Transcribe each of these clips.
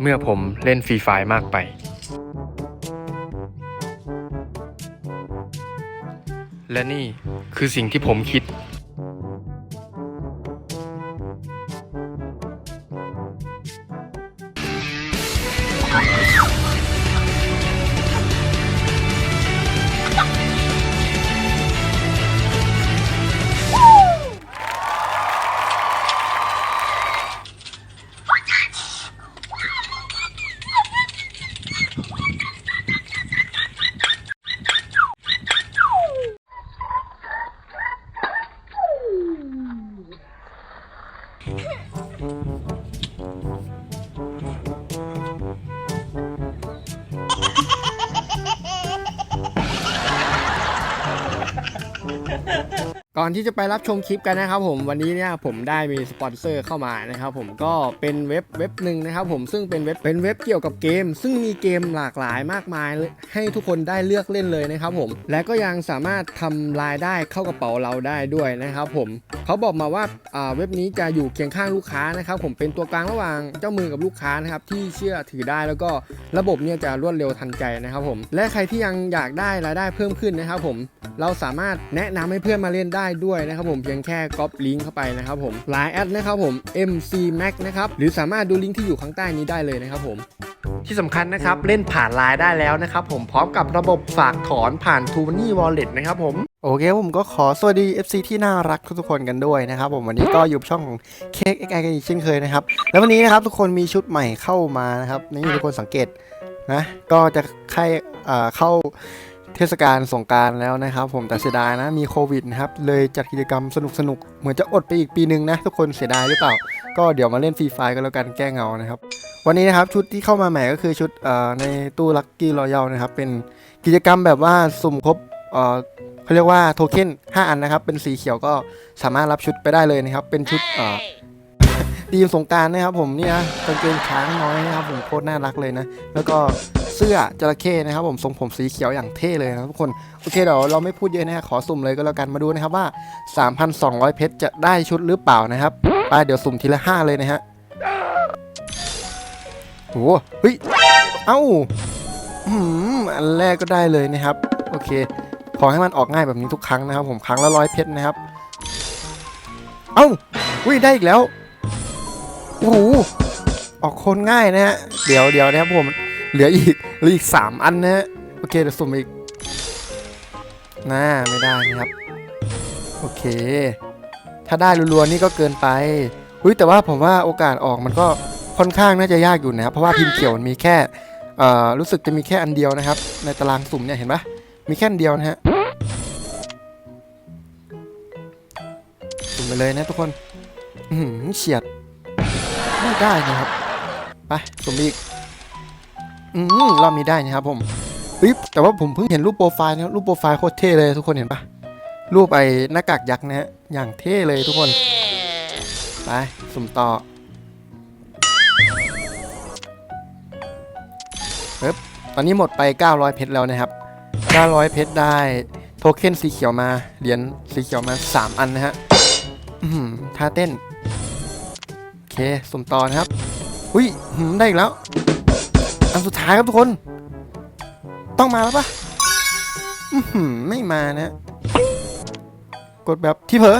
เมื่อผมเล่นฟรีไฟล์มากไป และนี่คือสิ่งที่ผมคิด ก่อนที่จะไปรับชมคลิปกันนะครับผมวันนี้เนี่ยผมได้มีสปอนเซอร์เข้ามานะครับผมก็เป็นเว็บเว็บหนึ่งนะครับผมซึ่งเป็นเว็บเป็นเว็บเกี่ยวกับเกม ซึ่งมีเกมหลากหลายมากมาย ให้ทุกคนได้เลือกเล่นเลยนะครับผมและก็ยังสามารถทำรายได้เข้ากระเป๋าเราได้ด้วยนะครับผมเขาบอกมาว่าอ่าเว็บนี้จะอยู่เคียงข้างลูกค้านะครับผมเป็นตัวกลางระหว่างเจ้ามือกับลูกค้านะครับที่เชื่อถือได้แล้วก็ระบบเนี่ยจะรวดเร็วทันใจนะครับผมและใครที่ยังอยากได้รายได้เพิ่มขึ้นนะครับผมเราสามารถแนะนำให้เพื่อนมาเล่นได้ด้วยนะครับผมเพียงแค่ก๊อปลิงก์เข้าไปนะครับผมไลน์แอดนะครับผม MC Max นะครับหรือสามารถดูลิงก์ที่อยู่ข้างใต้นี้ได้เลยนะครับผมที่สำคัญนะครับ เล่นผ่านไลน์ได้แล้วนะครับผมพร้อมกับระบบฝากถอนผ่าน t ู m o n e y Wallet นะครับผม โอเคผมก็ขอสวัสดี FC ที่น่ารักทุกๆคนกันด้วยนะครับผมวันนี้ก็อยู่ช่องของเค้ก XI กันอีกเช่นเคยนะครับ แล้ววันนี้นะครับทุกคนมีชุดใหม่เข้ามานะครับนี่ทุกคนสังเกตนะก็จะใครเข้า เทศกาลสงการแล้วนะครับ ผมแต่เสียดายนะมีโควิดนะครับเลยจัดกิจกรรมสนุกๆเหมือนจะอดไปอีกปีหนึ่งนะทุกคนเสียดายหรือเปล่า ก็เดี๋ยวมาเล่นฟรีไฟกันแล้วกันแก้เงานะครับ วันนี้นะครับชุดที่เข้ามาใหม่ก็คือชุดในตู้ลัคกี้รอยัลนะครับเป็นกิจกรรมแบบว่าสุ่มครบเขาเรียกว่าโทเค็น5 อันนะครับ เป็นสีเขียวก็สามารถรับชุดไปได้เลยนะครับ เป็นชุดทีมสงการนะครับผมนี่นะกางเกงช้างน้อยนะครับผมโคตรน่ารักเลยนะ แล้วก็ สื้อจระเข้นะครับผมทรงผมสีเขียวอย่างเท่เลยนะครับทุกคนโอเคเดี๋ยวเราไม่พูดเยอะนะฮะขอสุ่มเลยก็แล้วกันมาดูนะครับว่า 3,200 เพชรจะได้ชุดหรือเปล่านะครับไปเดี๋ยวสุ่มทีละ 5 เลยนะฮะโอ้โหเฮ้ยเอ้าอืมอันแรกก็ได้เลยนะครับ โอเค ขอให้มันออกง่ายแบบนี้ทุกครั้งนะครับ ผมครั้งละร้อยเพชรนะครับ เอ้าอุ้ยได้อีกแล้วโอ้โหออกคนง่ายนะฮะเดี๋ยวเดี๋ยวนะครับผม เหลืออีกเหลืออีกสามอันนะโอเคเดี๋ยวสุ่มอีกน่าไม่ได้นะครับ โอเค ถ้าได้รัวๆนี่ก็เกินไปอุ้ยแต่ว่าผมว่าโอกาสออกมันก็ค่อนข้างน่าจะยากอยู่นะครับเพราะว่าพิมพ์เขียวมันมีแค่เอ่อรู้สึกจะมีแค่อันเดียวนะครับ ในตารางสุ่มเนี่ยเห็นปะมีแค่อันเดียวนะฮะสุ่มไปเลยนะทุกคนอือหือเฉียดไม่ได้นะครับไปสุ่มอีก อืมรอบนี้ได้นะครับผมเฮ้ยแต่ว่าผมเพิ่งเห็นรูปโปรไฟล์นะครับรูปโปรไฟล์โคตรเท่เลยทุกคนเห็นปะรูปไอ้หน้ากากยักษ์นะฮะอย่างเท่เลยทุกคน ไปสุ่มต่อปึ๊บตอนนี้หมดไป 900 เพชรแล้วนะครับ 900 เพชรได้โทเค็นสีเขียวมา เหรียญสีเขียวมา 3 อันนะฮะท่าเต้น โอเค สุ่มต่อนะครับ อุ้ยได้อีกแล้ว อันสุดท้ายครับทุกคน ต้องมาแล้วปะไม่มานะ กดแบบที่เผลอ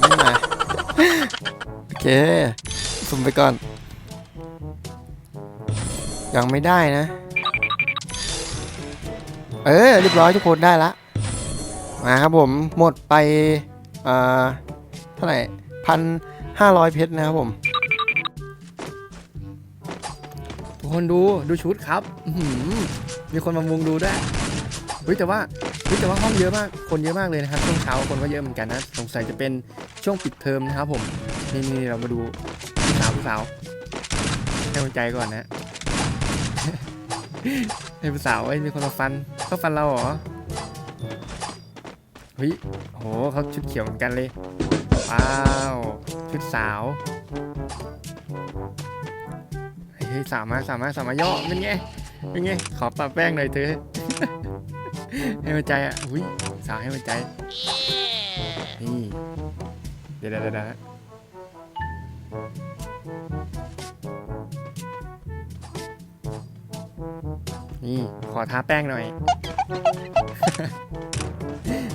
ไม่มา โอเคสุ่มไปก่อน ยังไม่ได้นะ เออเรียบร้อยทุกคนได้ละ มาครับผมหมดไป เอ่อ เท่าไหร่พันห้าร้อยเพชรนะครับผม คนดูดูชุดครับมีคนมามุงดูด้วยเฮ้ยแต่ว่าเฮ้ยแต่ว่าห้องเยอะมากคนเยอะมากเลยนะครับช่วงเช้าคนก็เยอะเหมือนกันนะสงสัยจะเป็นช่วงปิดเทอมนะครับผมนี่นี่เรามาดูผู้สาวผู้สาวให้หัวใจก่อนนะให้ผู้สาวไอ้มีคนมาฟันเขาฟันเราเหรอเฮ้ยโหเขาชุดเขียวเหมือนกันเลยว้าวชุดสาว ฮ้ยสามมาสามมาสามมาย่อเป็นไงเป็นไงขอปะแป้งหน่อยเถอให้หัวใจอะอุ้ยสาวให้หัวใจนี่เดี๋ยวเดี๋ยวเดี๋ยวนี่ขอทาแป้งหน่อย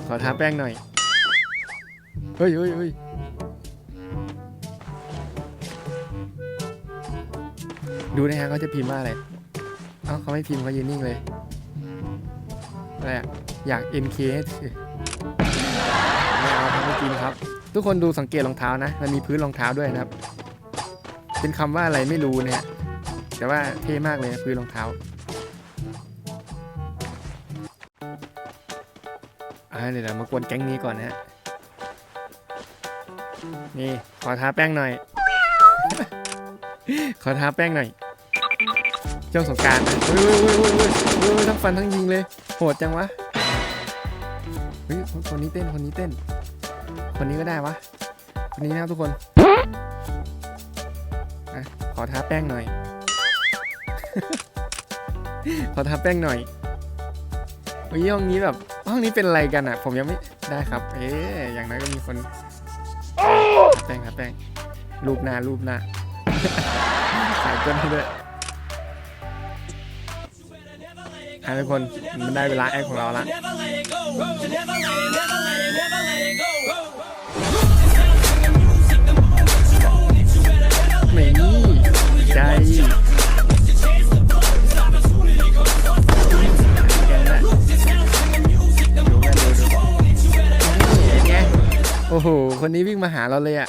ขอทาแป้งหน่อย เฮ้ยเฮ้ยเฮ้ย ดูนะฮะเขาจะพิมพ์ว่าอะไร เอ้าเขาไม่พิมพ์เขายืนนิ่งเลย อะไรอะอยาก NK ให้ถือไม่เอาครับไม่กินครับ ทุกคนดูสังเกตรองเท้านะ มันมีพื้นรองเท้าด้วยนะครับ เป็นคำว่าอะไรไม่รู้เนี่ยแต่ว่าเท่มากเลยนะพื้นรองเท้าอ่าเดี๋ยวเรามากวนแก๊งนี้ก่อนนะฮะ นี่ ขอทาแป้งหน่อย ขอทาแป้งหน่อย ช่วงสงกรารนะเฮ้ยเฮ้ยเฮ้ยเฮ้ยเฮ้ยเฮ้ยทั้งฟันทั้งยิงเลย โหดจังวะ เฮ้ยคนคนนี้เต้น คนนี้เต้น คนนี้ก็ได้วะ คนนี้นะครับทุกคนอะขอทาแป้งหน่อย ขอทาแป้งหน่อยเฮ้ยห้องนี้แบบ ห้องนี้เป็นอะไรกันอะ ผมยังไม่ได้ครับ เอ๊ะอย่างนั้นก็มีคนทาแป้งทาแป้งรูปหน้ารูปหน้า สายก้นให้ด้วย ทุกคนมันได้เวลาแอคของเราละนี่ใจแกนะดูกันดูดูนี่ไงโอ้โห คนนี้วิ่งมาหาเราเลยอะ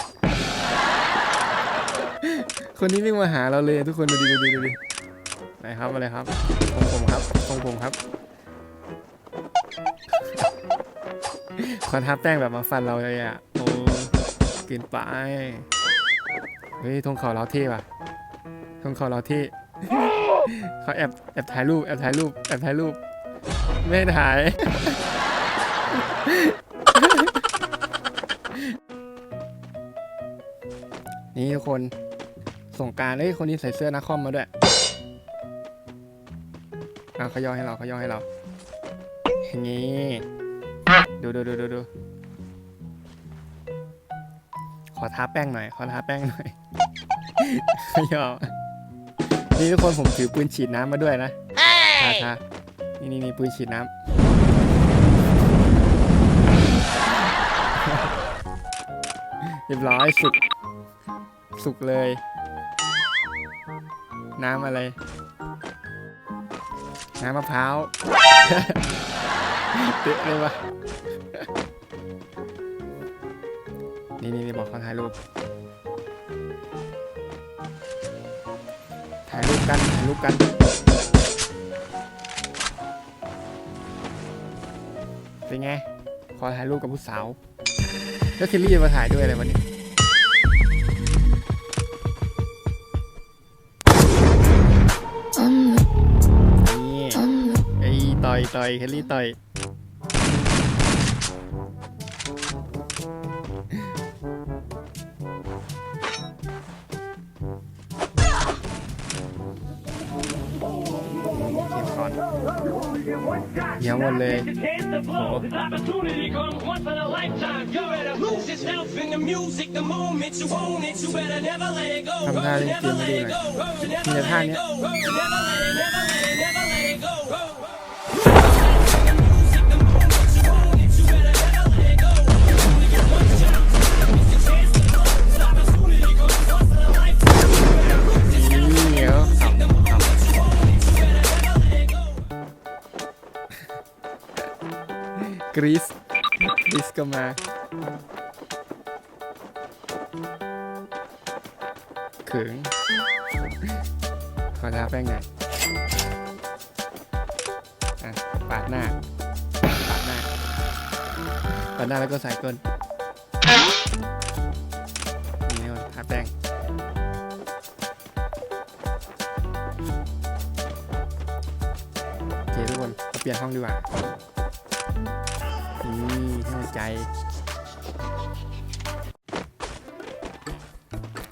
คนนี้วิ่งมาหาเราเลยทุกคนดูดิดูดิดูดิ อะไรครับอะไรครับของผมครับของผมครับขอทับแป้งแบบมาฟันเราเลยอะ โอ้กินไป เฮ้ยธงเขาเราเท่ว่ะธงเขาเราเท่เขาแอบแอบถ่ายรูปแอบถ่ายรูปแอบถ่ายรูป ไม่ถ่าย นี่ทุกคนส่งการเฮ้ยคนนี้ใส่เสื้อนักคอมมาด้วย อาเขาย่อให้เราเขาย่อให้เรา อย่างนี้ ดูดูดูดูดูขอทาแป้งหน่อย ขอทาแป้งหน่อยเขาย่อนี่ทุกคนผมถือปืนฉีดน้ำมาด้วยนะทาทานี่นี่นี่ปืนฉีดน้ำเรียบร้อยสุก สุกเลย น้ำอะไร น้ำมะพร้าวเตะเลยวะนี่นี่นี่บอกเขาถ่ายรูป ถ่ายรูปกัน ถ่ายรูปกัน เป็นไง ขอถ่ายรูปกับผู้สาว แล้วเคลลี่จะมาถ่ายด้วยอะไรวันนี้ ต่อยต่อยเคลลี่ต่อยเกมก่อนเดี๋ยวหมดเลย Chance to blow. This opportunity comes once in a lifetime. You better lose yourself in the music the moment you own it. You better never let it go. ทำท่าเล่นเกมให้ดูหน่อยมีแต่ท่าเนี้ย กรีซกรีซก็มาเขิงขอทาแป้งหน่อยอะปาดหน้าปาดหน้าปาดหน้าแล้วก็ใส่ก้นนี่ก่อนทาแป้งโอเคทุกคนเราเปลี่ยนห้องดีกว่า นี่ให้หัวใจ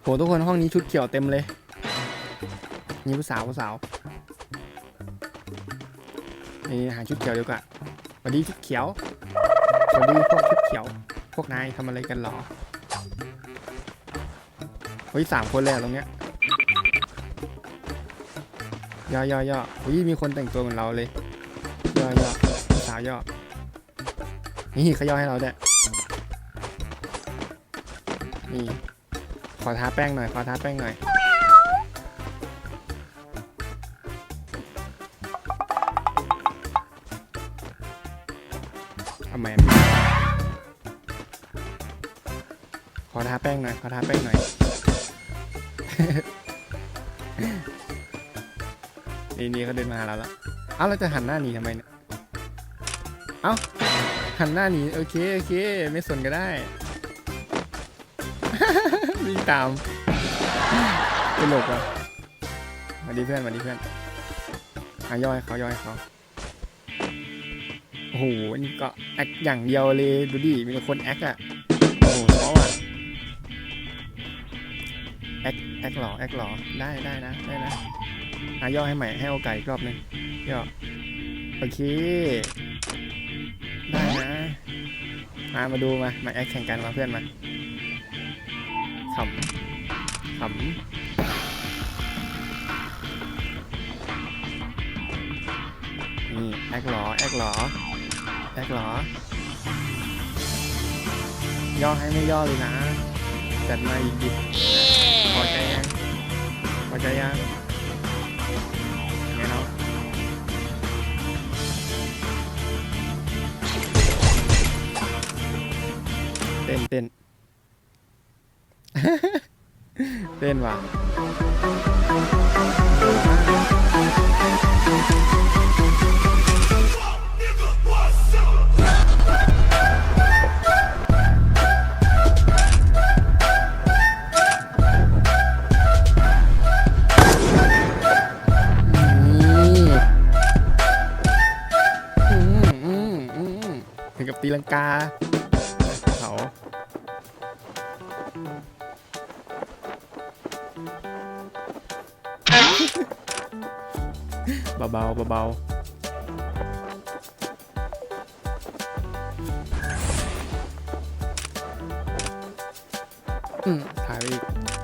โหทุกคนห้องนี้ชุดเขียวเต็มเลย นี่ผู้สาวผู้สาวนี่หาชุดเขียวดีกว่าสวัสดีชุดเขียวสวัสดีพวกชุดเขียว พวกนายทำอะไรกันหรอเฮ้ยสามคนเลยอะตรงเนี้ยย่อย่อย่ออุ้ยมีคนแต่งตัวเหมือนเราเลยย่อย่อสาวย่อ นี่เขาย่อให้เราด้วยนี่ขอทาแป้งหน่อยขอทาแป้งหน่อยทำไมไม่ขอทาแป้งหน่อยขอทาแป้งหน่อยนี่นี่เขาเดินมาหาเราแล้วเอ้าเราจะหันหน้าหนีทำไมเนี่ยเอ้า หันหน้าหนีโอเคโอเค ไม่สนก็ได้ วิ่งตามตลกอะมาดีเพื่อนมาดีเพื่อนอะย่อยเขาย่อยเขาโอ้โหอันนี่ก็แอคอย่างเดียวเลยดูดิมีคนแอคอะโอ้โหเพราะอะแอคแอคหรอแอคหรอได้ได้นะได้นะอะย่อยให้ใหม่ให้โอกาสอีกรอบนึงย่อโอเค มามาดูมา มาแอคแข่งกันมาเพื่อนมาขำขำนี่แอคหรอแอคหรอแอคหรอย่อให้ไม่ย่อเลยนะ จัดมาอีกดิพอใจยังพอใจยัง นเต้น เต้นว่ะอืมอืมอืมถึงกับตีลังกา เบาๆเบาๆอืมถ่ายไปอีก